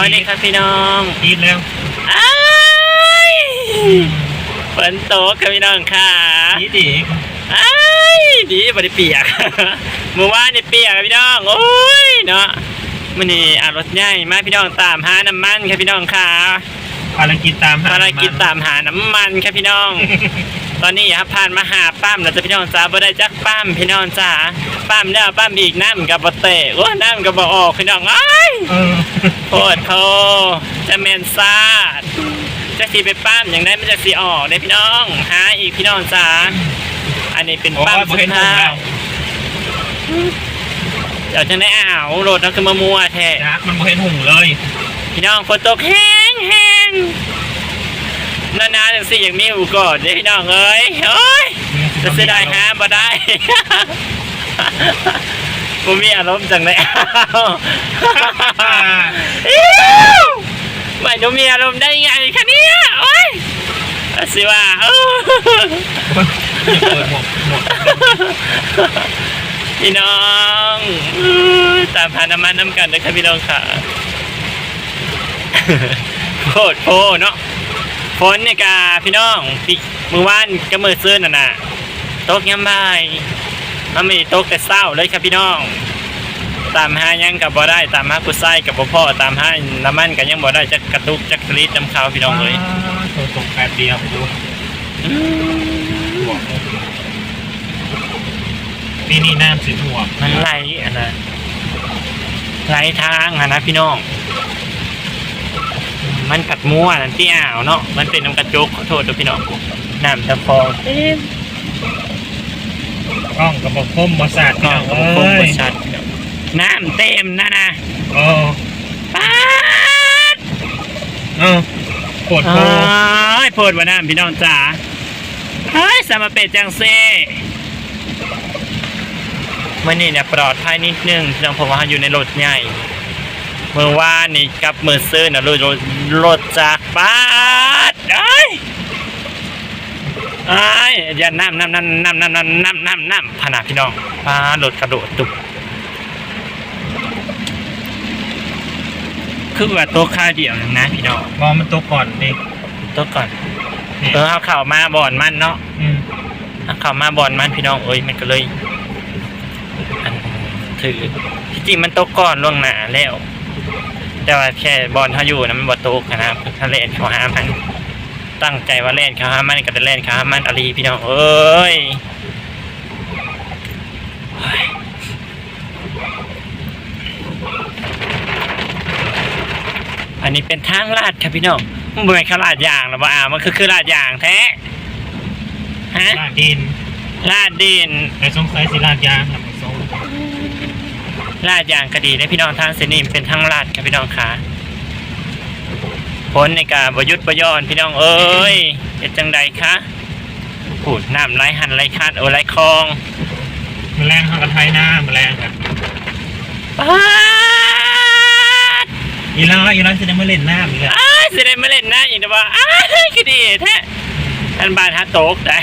วัสดีครับพี่น้องกินแล้วอ้ายฝนตกครับพี่น้องค่ะดีดีอ้ายดีบ่ได้เปียกเมื่อวานนี่เปียกครับพี่น้อง โอ้ยเนาะมันนี่อารถใหญ่มาพี่น้องตามหาน้ำมันครับพี่น้องค่ะภารกิจตามหภารกิจตามหาน้ำมันครับพี่น้อง ตอนนี้ครับผ่านมาหาปั๊มแล้วจะพี่น้องจ้าบ่ได้จักปั๊มพี่น้องจ้าปั๊มแล้วปั๊มอีกน้ำกับบ่เตะโอ้น้ำกับบ่ออกพี่น้องอ้ายเออโคตรโทจะเมนซาดจะสีไปปั้มอย่างได้มันจะสีออกได้พี่น้องหาอีกพี่น้องจ้าอันนี้เป็นโอ้ปั้มยบ่สุดเห็นหงท้ายแล้วเดี๋ยวจะได้อ่าวโหลดนักขึ้นมามัวแท้จักมันบ่เห็นหุ่งเลย พี่น้องฝนตกแห้งแห้ง นานๆจังสิอย่างมีหูกอดเด้พี่น้องเอ้ยโอ้ยจะเสียดายหาบ่ได้ผมมีอารมณ์จังเลยอ้าวอิ๊วไม่หนูมีอารมณ์ได้ไงคะเนี่ยโอ้ยเอาสิว่าเดหมดหมดพี่น้องตามหาน้ำมันน้ำกันนะครับพี่น้องค่ะโคตรโพเนาะ ฝนเนี่ยกาพี่น้องปีมือวานก็มือซื้อน่ะนะตกยามบ่ายมันไม่ได้ตกแต่เศร้าเลยครับพี่น้อง ตามหายังกับบ่ได้ตามหากุไส้กับบ่พ่อตามหาน้ำมันกันยังบ่ได้จะกระตุกจะกรีดน้ำขาวพี่น้องเลยโทรส่งแป๊บเดียวดูอื้อบอกปีนี้น้ำสิท่วมมันไหลอะนะไหลทางอะนะพี่น้อง มันกัดมั่วนั่นที่อ่าวเนาะมันเป็นน้ำกระจกขอโทษด้วยพี่น้องน้ำตะฟองเต็มกล้องกับบอกคมบอสาดกล้องก็เอ้คงประยชัดพี่น้องน้ำเต็มนะนะโอ้ป๊าดเออปวดเอโพ้ยโพดว่าน้ำพี่น้องจ๋าเฮ้ยสามาเป็ดจังเซ่วันนี้เนี่ยปลอดภัยนิดนึงพี่น้องผมว่าอยู่ในรถใหญ่เมื่อวานนี่กับมือซื้อนะรถรถรถจากบ้านเอ้ไอ้ยอย่าน้ำน้ำน้ำน้ำน้ำน้ำน้ำน้ำน้ำพานาพี่น้องพารถกระโดดตุกคือว่าโต๊ะค่าเดียวนึงนะพี่น้องมองมันตัวก่อนดิโต๊ะก่อนเออเอาเข่ามาบ่อนมันเนาะเอาเข่ามาบ่อนมันพี่น้องเอ้ยมันก็เลยถือที่จริงมันโต๊ะก่อนล่วงหน้าแล้ว แต่ว่าแค่บอลเขาอยู่นะมันบอโต๊ะนะครับถ้าเล่นเขาหามันตั้งใจว่าเล่นเขาหามันก็จะเล่นเขาหามันอารีพี่น้องเอ้ยเฮ้ยอันนี้เป็นทางลาดครับพี่น้องมันเป็นขลาดยางหรอเปล่าอ่ามันคือคือลาดยางแท้ฮะลาดดินลาดดินแต่สงสัยสิลาดยางครับสง ลาดยางก็ดีได้พี่น้องทางเสนิมเป็นทางลาดครับพี่น้องขาผลในการบยุทธ์ประยอนพี่น้องเอ้ยเป็นจังใดคะผูดน้ำไหลหันไหลคาดโอไหลคลองแมลงทางกระไทยหน้าแมลงครับป๊าดอีลาอีลาจะได้มาเล่นน้ำอีกแล้วอ้ายสิได้มาเล่นนะอีกแต่ว่าอ้ายคือดีแท้ท่านบ้านฮัตโตกได้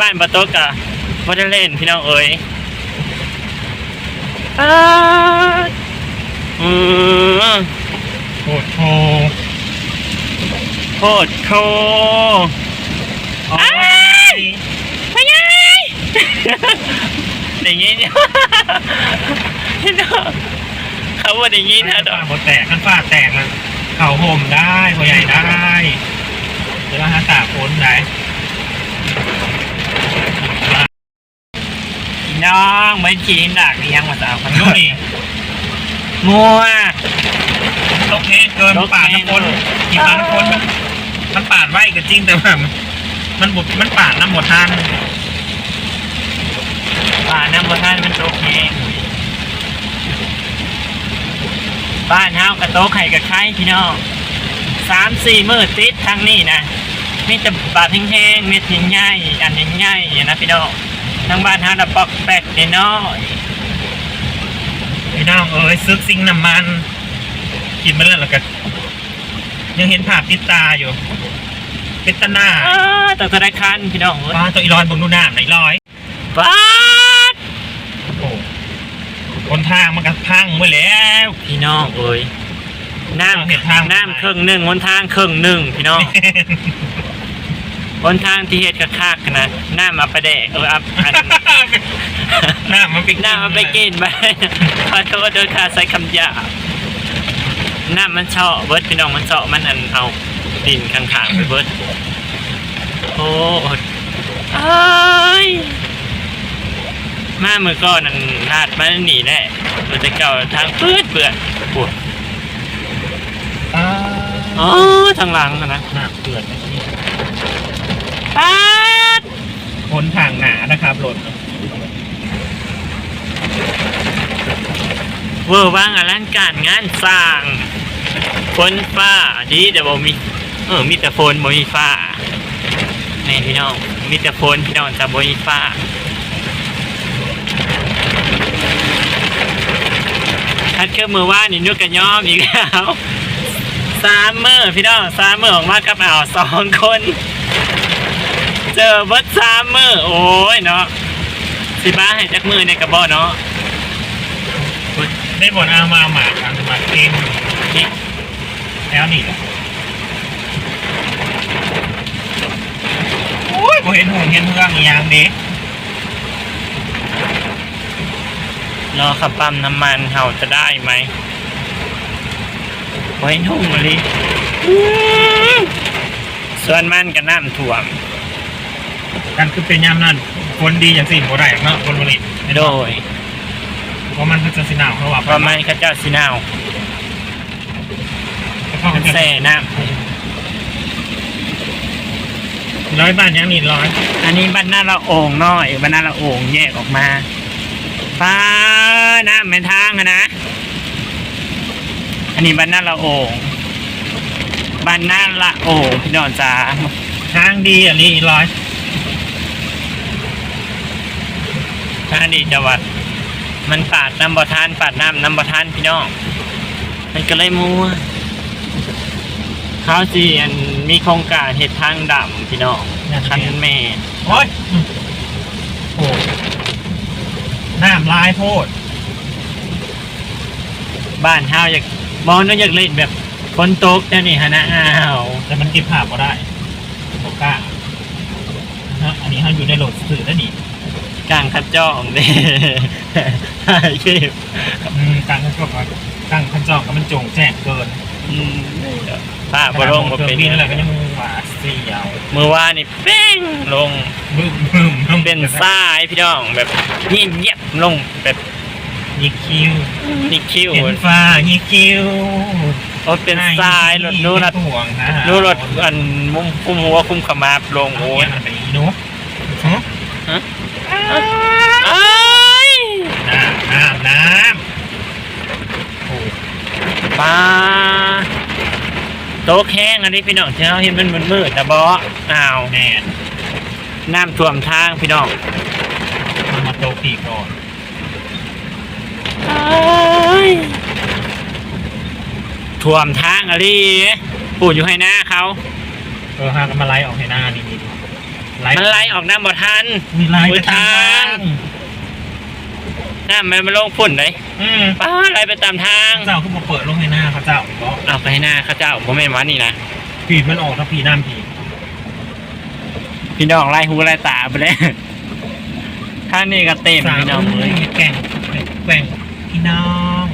บ้านบะโตกอะว่าจะเล่นพี่น้องเอ้ย ป๊าดอืมโคตรโทโคตรโคอ้ยไม่ไงอย่างงี้เนี่ยเขาว่าอย่างงี้นะดอกฝ้าบดแตกขั้นฝ้าแตกแล้วเข่าห่มได้หัวใหญ่ได้เดี๋ยวเราหาตากฝนได้น้ องไม่กินดักนี่ยังมาสาวคนดูนี่มัวตกแห้งเกินตกป่าดแห้งน้ำฝนกี่ป่าดน้ำฝนมันมันป่าดไว้ก็จริงแต่ว่ามันมันบดมันป่าดน้ำหมดทานป่าน้ำบ่ท่านมันตกแห้งบ้านเฮากระโต๊ะไข่กับไข่พี่น้องสามสี่มือติดทางนี้นะมีแต่บาดแห้งๆเม็ดใหญ่ๆอันใหญ่ๆอย่างนะพี่น้อง ทางบ้านเฮาน่ะปอกแปกน้อยๆพี่น้องเอ้ยซึกซิงน้ำมัน กินมาแล้วแล้วก็ยังเห็นภาพติดตาอยู่ เป็นตาหน้าอ่าแต่ธนาคารพี่น้องเอ้ยป้าตัวอีลอยบนดูน้ำไหนลอยป๊าดโอ้คนทางมันก็พังไปแล้ว พี่น้องเอ้ยน้เห็นทางำน้ำครึ่งหนึ่งหนทางครึ่งหนึ่งพี่น้องห นทางที่เฮ็ดกระคากนะน้ำมาประเดะเอออับอันหน้ามันไปน้ำมาไปกินไปขอโทษด้วยค่ะใส่คำหยาบน้ำมันเฉาะเบิดพี่น้องมันเฉาะมันอันเอาดินข้างๆไปเบิดโอ้ยอ้ายมามือก้อนนั่นลาดมันหนีแหละมันจะเก่าทางเปื้อนเปื้อนปวดอ่าอ๋อทางหลังอะนะหน้าเปื่อนนะนี่ ป๊าดพ้นทางหนานะครับรถเวอร์ว่างอลังการงานสร้างฝนฟ้าดีแต่บ่มี เออมีแต่ฝนบ่มีฟ้าแม่พี่น้องมีแต่ฝนพี่น้องแต่บ่มีฟ้าทัดเครื่องมือว่านี่นุกกันยอมอีกแล้วสามมือพี่น้องสามมือออกมากับอ่าวสองคน เจอเบิดสามมือโอ้ยเนาะสิบ้าให้จักมือในกระบอกเนาะได้บนอามาหมาครับหมาเต็มนี่แล้วนี่แหละโอ้ยผมเห็นหงเห็นเมืองอีหยางเด็กรอขับปั๊มน้ำมันเฮาจะได้ไหมไว้นุ่มเลยส่วนมันก็น้ำท่วม กันคือเป็นยามนั่นคนดีอย่างสิ่งบ่ได้เนาะคนผลิตโดยเพราะมันคือจะสิหนาวเขาว่าเพราะมันเข้าเจ้าสินาวเขามันจะแส่น้ร้อยบ้านยังนี่ร้อยำอันนี้บ้านหน้าละโอ่งน้อยบ้านหน้าละโอ่งแยกออกมาฟ้าน้ำเป็นทางอะนะอันนี้บ้านหน้าละโอ่งบ้านหน้าละโอ่งพี่น้องจ๋าทางดีอันนี้ร้อยางนี้จังหวัด มันปาดน้ำบ่ทานปาดน้ำน้ำบ่ทานพี่น้อง มันก็เลยมัวเขาสิอันมีโครงการเห็ดทางดำพี่น้องคันแม่โอ้ยโอ้น้ำลายโพด บ้านเฮาอยากบอลต้องอยากเล่นแบบฝนตกแน่นี่ฮะนะอ้าวแต่มันเก็บภาพก็ได้บอกกล้าฮะอันนี้เขาอยู่ในโหลดสื่อแล้วนี่ กลางคัดจ้องเด้ถ่ายคลิปอืมกลางเขาบอกว่ากลางคันจองก็มันโจงแจ้งเกินอืมป้าบลงบ่เป็นนี่นั่นแหละก็ยังหวาดเสียวมือวานนี่เป้งลงบึ้มบึ้มบึ้มเป็นทรายพี่น้องแบบเงียบเงียบลงแบบยิกคิวนี่คิ้วเห็นฟ้ายิกคิวโอ้เป็นทรายรถนู้นรถห่วงนะนู้นรถอันมุมคุมหัวคุมขมาบลงโอ้โอ้ยยมันเป็นอีนุ๊กฮะ เอ้ยน้ำน้ำน้ำโอ้ปลาโต๊ะแห้งอันนี้พี่น้องที่เราเห็นมันมืดๆแต่บออ้าวแน่นน้ำท่วมทางพี่น้องมันมาโตะปีก่อนท่วมทางอะไรปูดอยู่ให้หน้าเขาเออฮากันมาไล่ออกให้หน้านี่ นี่ไล่มันไล่ออกน้ำบ่ทันมีไล่มืไปอทาทางงน้ำมันมาลงฝุ่นเลยอืมป้าไล่ไปตามทางเจ้าขึ้นมาเปิดลงให้หน้าเขาเจ้าบอกเอาไปให้หน้าเขาเจ้าผมไม่นวันนี่นะผีมันออกถ้าผีน้ำผีพี่น้องไล่หูไล่ตาไปเลยข้างนี้ก็เต็มสามพี่น้องเลเลยยแก่งแก่งพี่น้อง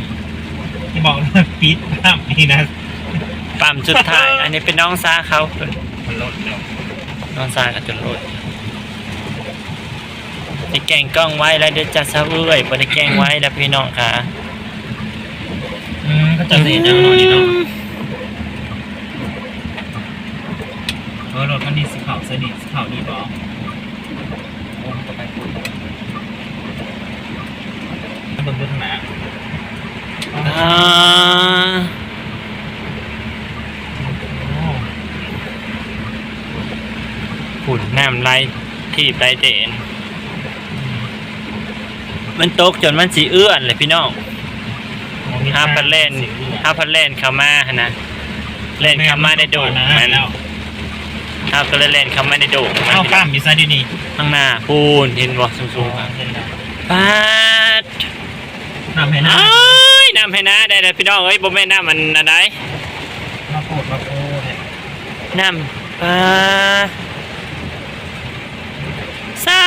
ที่บอกว่าปิดน้ำนี่นะปั๊มจุดท้าย อันนี้เป็นน้องซาเขามันลดแล้ว นอนซากับจุดโรดจะแกงกล้องไว้แล้วเดี๋ยวจะซะเอ้ยบ่ได้แกงไว้แล้วพี่น้องค่ะ อืมก็จะเสียจังหน่อยนี่เนาะเออรถคันนี้สีขาวสนิทสีขาวดีบอโอ้มันก็ไปคุยถ้าเบิ่งดูทางไหน อ่า โอ้ ฝุ่นน้ำไหล ที่ไปเด่นมันตกจนมันสีเอื้อนเลยพี่น้องมีห้าพันเล่นสีเหลืองห้าพันเล่นเข้ามาหั่นนะเล่นเข้ามาได้โดดนะมันแล้วห้าก็เลยเล่นเข้ามาได้โดดมันเอากล้ามอยู่ซะดีนี่ข้างหน้าพูนเห็นบ่สูงๆเห็นแล้วปาดนำให้หน้าอ้ายยน้ำให้นะได้เลยพี่น้องเอ้ยบ่แม่นน้ำมันอะไรมาโปรดมาโปรดเนี่ยน้ำปลา สา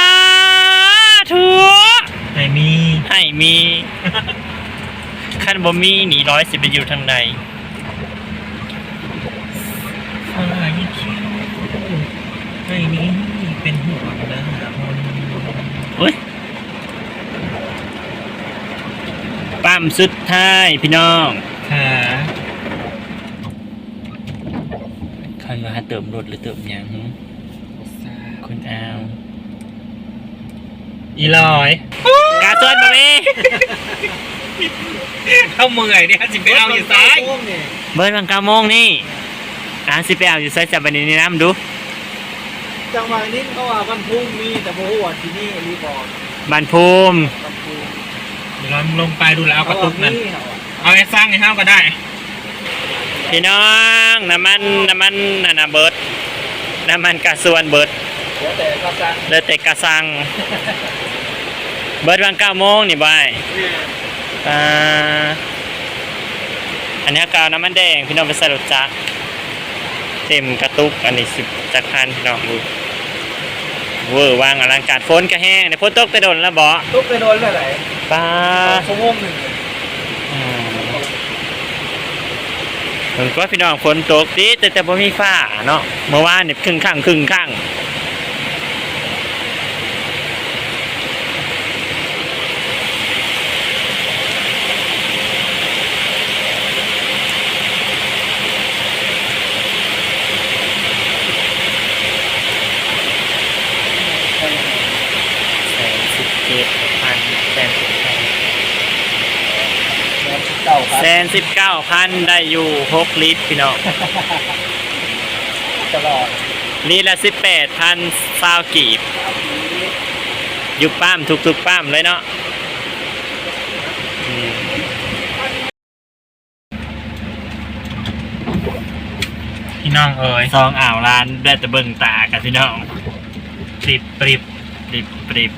ธุไหนมีให้มีขั้นบ่มีหนีร้อยสิไปอยู่ทางใดอะไรคิวไหนนี้เป็นห่วงนะคนเฮ้ยปั๊มสุดท้ายพี่น้องขาใครมาเติมรถหรือเติมหยังหึคุณอาว อีลอย กาส่วนมาเมเข้าเมื่อยเนี่ยสิไปเอาอยู่ซ้าย เบิร์ดวังเก้าโมงนี่อ่าสิไปเอาอยู่ไซจับบันนี้น้ำดู จังหวะนี้เขาว่าบ้านพุ่งมีแต่โมโหว่าที่นี่รีบอร์ดบันภูมิบ้านพุ่งเดี๋ยวเราลงไปดูแล้วเอากระตุกนั่น เขาว่าเอาไอ้สร้างให้ห้าวก็ได้ พี่น้องน้ำมันน้ำมันนานาเบิร์ดน้ำมันกาส่วนเบิร์ด เดี๋ยวแต่ก็จังเลยแต่กระสัง เบิร์ดวังเก้าโมงนี่บายเนี่ยอ่าอันนี้กาวน้ำมันแดงพี่น้องไปใส่รถจักรเต็มกระตุกอันนี้สิบจักรพันพี่น้องดูเวอร์วางอลังการฝนก็แห้งในฝนตกไปโดนแล้วบ่ตุ๊กไปโดนเท่าไหร่ป้าสองชั่วโมงหนึ่งอืมผมก็พี่น้องฝนตกดีแต่แต่บ่มีฟ้าเนาะเมื่อวานนี่ครึ่งข้างครึ่งข้างแสนสิบเจ็ดพันแสนสิบแปด เก่าครับ แสนสิบเก้าพันได้อยู่หกลิตรพี่น้องตลอดลิตรละสิบแปดพันซาวกีบอยู่ป้ามทุกๆป้ามเลยเนาะอืมพี่น้องเอ๋ยซองอ่าวร้านได้แต่เบิ่งตากันพี่น้องปริบปริบปริบปริบ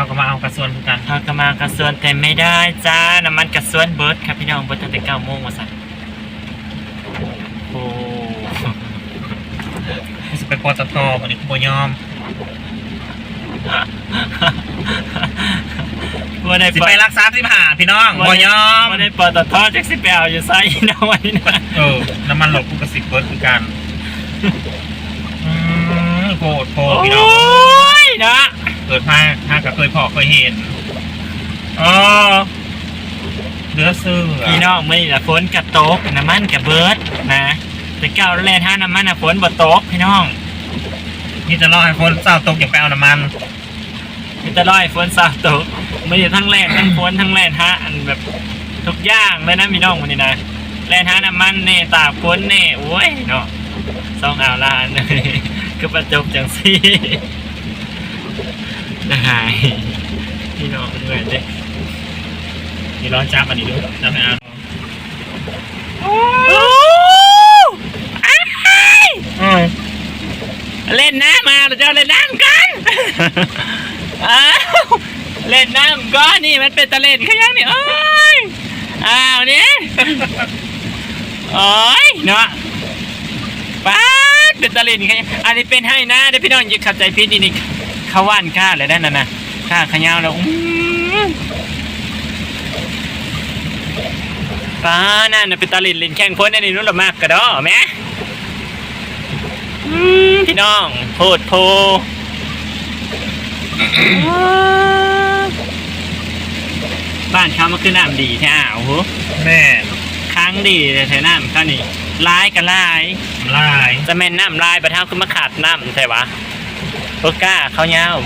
เขาก็มาเอากระส่วนกัน ทอดกระมากระส่วนแต่ไม่ได้จ้า น้ำมันกระส่วนเบิร์ดครับพี่น้องเบิร์ดตั้งแต่เก้าโมงมาสั่นโอ้จะไปปตทวันนี้กูบ่ยอมว่าได้สิปไปรักษาที่ผ่าพี่น้องบ่ยอมว่าได้ปตทจักสิไปเอาอยู่ไซนะวันนี้นะเออน้ำมันหลบกูกระสิบเบิร์ดคือกันอืมโคตรโคตรพี่น้อง โอ้ยนะ เกิดมาถ้าก็เคยพอเคยเห็นอ๋อเลือซื้อพี่น้องไม่ละฝนกับโต๊กน้ำมันกับเบิร์ดนะแต่เก้าแล่ท่าน้ำมันน่ะฝนบ่โต๊กพี่น้องนี่จะรอให้คนเศร้าตกอย่างไปเอาน้ำมันมีแต่ร้อยฝนสาดโต๊กไม่ได้ทั้งแล่ทั้งฝนทั้งแล่ท่าอันแบบทุกอย่างเลยนะพี่น้องวันนี้นะแล่ท่าน้ำมันเน่ตากฝนเน่โอ้ยเนาะสองอ่าวลานก็ประจบจังซี่ ได้พี่น้องเหนื่อยเด้นี่ร้อนจับอันนี้ดูจับให้เอาโอ้อ้ายอืมเล่นน้ำมาเราจะเล่นน้ำกันอ้าวเล่นน้ำก้อนนี่มันเป็นตะเล่นเขายังนี่โอ้ยอ้าวนี่โอ้ยเนาะป้าดเป็นตะเล่นเขายังอันนี้เป็นให้นะเดี๋ยวพี่น้องอย่าเข้าใจผิดนี่นี่เขาว่านข้าเลยได้นั่นนะข้าขยาวแล้วอื้อป้านั่นน่ะเป็นตะเล่นเล่นแข่งพ้นอันนี้นู้นละมากกระดอแม่อืมพี่น้องโพดโพบ้านเขามาคือน้ำดีแท้อ้าวโหแม่ค้างดีแต่แท้น้ำเขานี่ลายกับลายลายจะแม่นน้ำลายปะเท้าคือมาขาดน้ำใช่ปะ โอกล้าเขาเงาว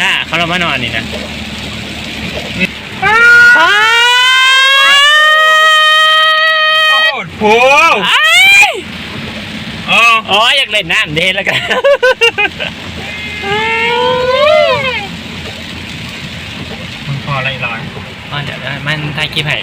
กล้าเขาเรามานอนนี่นะโอ้โหอ้ายโอ้อ๋ออยากเล่นน้ำเดนแล้วกันมึงพออะไรร้อนอ๋อเดี๋ยวนะมันถ่ายคลิปให้